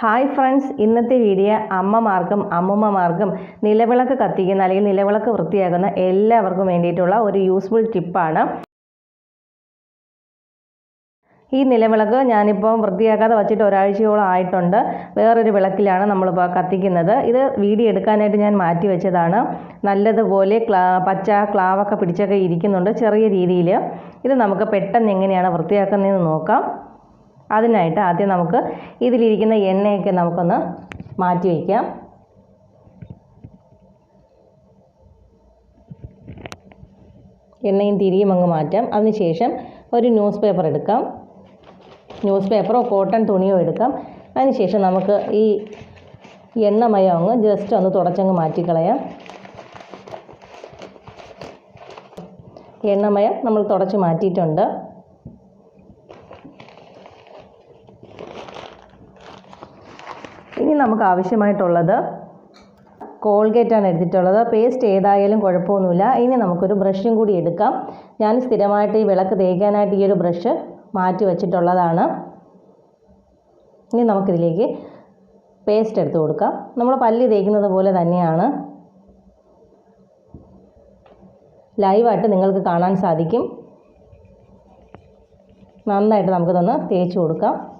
Hi friends ഇന്നത്തെ video അമ്മമാർക്കും അമ്മുമ്മമാർക്കും നിലവിളക്ക് കത്തിക്കുന്ന അല്ലെങ്കിൽ നിലവിളക്ക് വൃത്തിയാക്കുന്ന എല്ലാവർക്കും വേണ്ടിയിട്ടുള്ള ഒരു യൂസ്ഫുൾ ടിപ്പാണ് ഈ നിലവിളക്ക് ഞാനിപ്പോൾ വൃത്തിയാക്കാതെ വച്ചിട്ട് ഒരാഴ്ചയോളം ആയിട്ടുണ്ട്. വേറൊരു വിളക്കിലാണ് നമ്മളിപ്പോൾ കത്തിക്കുന്നത്. ഇത് വീഡിയോ എടുക്കാനായിട്ട് ഞാൻ മാറ്റി വെച്ചതാണ്. നല്ലതുപോലെ ക്ലാ പച്ച ക്ലാവൊക്കെ പിടിച്ചൊക്കെ ഇരിക്കുന്നുണ്ട് ചെറിയ രീതിയിൽ ഇത് നമുക്ക് പെട്ടെന്ന് എങ്ങനെയാണ് വൃത്തിയാക്കുന്നതെന്ന് നോക്കാം. അതിനായിട്ട് ആദ്യം നമുക്ക് ഇതിലിരിക്കുന്ന എണ്ണയൊക്കെ നമുക്കൊന്ന് മാറ്റി വയ്ക്കാം. എണ്ണയും തിരിയും അങ്ങ് മാറ്റാം. അതിനുശേഷം ഒരു ന്യൂസ് പേപ്പർ എടുക്കാം. ന്യൂസ് പേപ്പറോ കോട്ടൺ തുണിയോ എടുക്കാം. അതിനുശേഷം നമുക്ക് ഈ എണ്ണമയം അങ്ങ് ജസ്റ്റ് ഒന്ന് തുടച്ചങ്ങ് മാറ്റിക്കളയാം. എണ്ണമയം നമ്മൾ തുടച്ച് മാറ്റിയിട്ടുണ്ട്. ഇനി നമുക്ക് ആവശ്യമായിട്ടുള്ളത് കോൾഗേറ്റാണ് എടുത്തിട്ടുള്ളത്. പേസ്റ്റ് ഏതായാലും കുഴപ്പമൊന്നുമില്ല. ഇനി നമുക്കൊരു ബ്രഷും കൂടി എടുക്കാം. ഞാൻ സ്ഥിരമായിട്ട് ഈ വിളക്ക് തേക്കാനായിട്ട് ഈ ഒരു ബ്രഷ് മാറ്റി വച്ചിട്ടുള്ളതാണ്. ഇനി നമുക്കിതിലേക്ക് പേസ്റ്റ് എടുത്ത് കൊടുക്കാം. നമ്മൾ പല്ല് തേക്കുന്നത് പോലെ തന്നെയാണ്. ലൈവായിട്ട് നിങ്ങൾക്ക് കാണാൻ സാധിക്കും. നന്നായിട്ട് നമുക്കിതൊന്ന് തേച്ച് കൊടുക്കാം.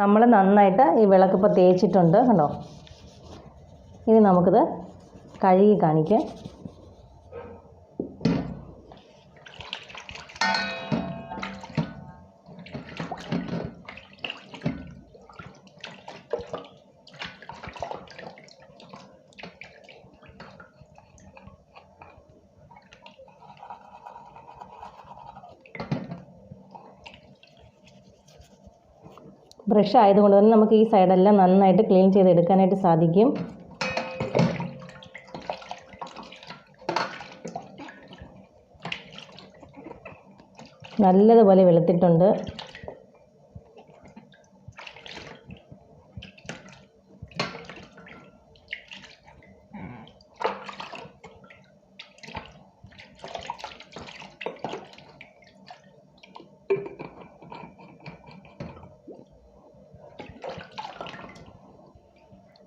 നമ്മൾ നന്നായിട്ട് ഈ വിളക്കിപ്പോൾ തേച്ചിട്ടുണ്ട് കണ്ടോ? ഇനി നമുക്കിത് കഴുകി കാണിക്കാം. ബ്രഷ് ആയതുകൊണ്ട് തന്നെ നമുക്ക് ഈ സൈഡെല്ലാം നന്നായിട്ട് ക്ലീൻ ചെയ്തെടുക്കാനായിട്ട് സാധിക്കും. നല്ലതുപോലെ വെളുത്തിട്ടുണ്ട്.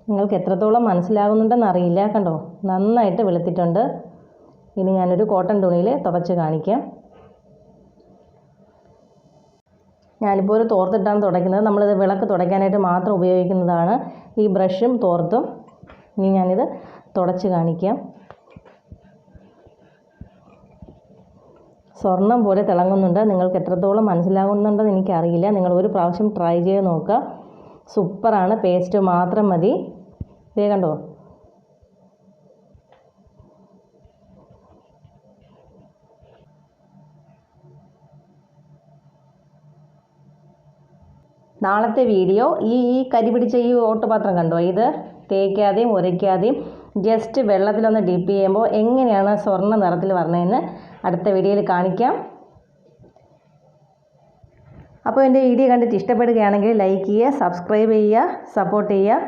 നിങ്ങൾക്ക് എത്രത്തോളം മനസ്സിലാകുന്നുണ്ടെന്ന് അറിയില്ല കണ്ടോ? നന്നായിട്ട് വെളുത്തിട്ടുണ്ട്. ഇനി ഞാനൊരു കോട്ടൺ തുണിയിൽ തുടച്ച് കാണിക്കാം. ഞാനിപ്പോൾ ഒരു തോർത്തിട്ടാണ് തുടയ്ക്കുന്നത്. നമ്മളിത് വിളക്ക് തുടയ്ക്കാനായിട്ട് മാത്രം ഉപയോഗിക്കുന്നതാണ്. ഈ ബ്രഷും തോർത്തും ഇനി ഞാനിത് തുടച്ച് കാണിക്കാം. സ്വർണം പോലെ തിളങ്ങുന്നുണ്ട്. നിങ്ങൾക്ക് എത്രത്തോളം മനസ്സിലാകുന്നുണ്ടെന്ന് എനിക്കറിയില്ല. നിങ്ങൾ ഒരു പ്രാവശ്യം ട്രൈ ചെയ്ത് നോക്കുക. സൂപ്പറാണ്. പേസ്റ്റ് മാത്രം മതി. ഇതേ കണ്ടോ? നാളത്തെ വീഡിയോ ഈ ഈ കരി പിടിച്ച ഈ ഓട്ടുപാത്രം കണ്ടോ? ഇത് തേക്കാതെയും ഉരയ്ക്കാതെയും ജസ്റ്റ് വെള്ളത്തിലൊന്ന് ഡിപ്പ് ചെയ്യുമ്പോൾ എങ്ങനെയാണ് സ്വർണ നിറത്തിൽ വരണതെന്ന് അടുത്ത വീഡിയോയിൽ കാണിക്കാം. അപ്പോൾ എന്റെ വീഡിയോ കണ്ടിട്ട് ഇഷ്ടപ്പെടുകയാണെങ്കിൽ ലൈക്ക് ചെയ്യുക സബ്സ്ക്രൈബ് ചെയ്യുക സപ്പോർട്ട് ചെയ്യുക.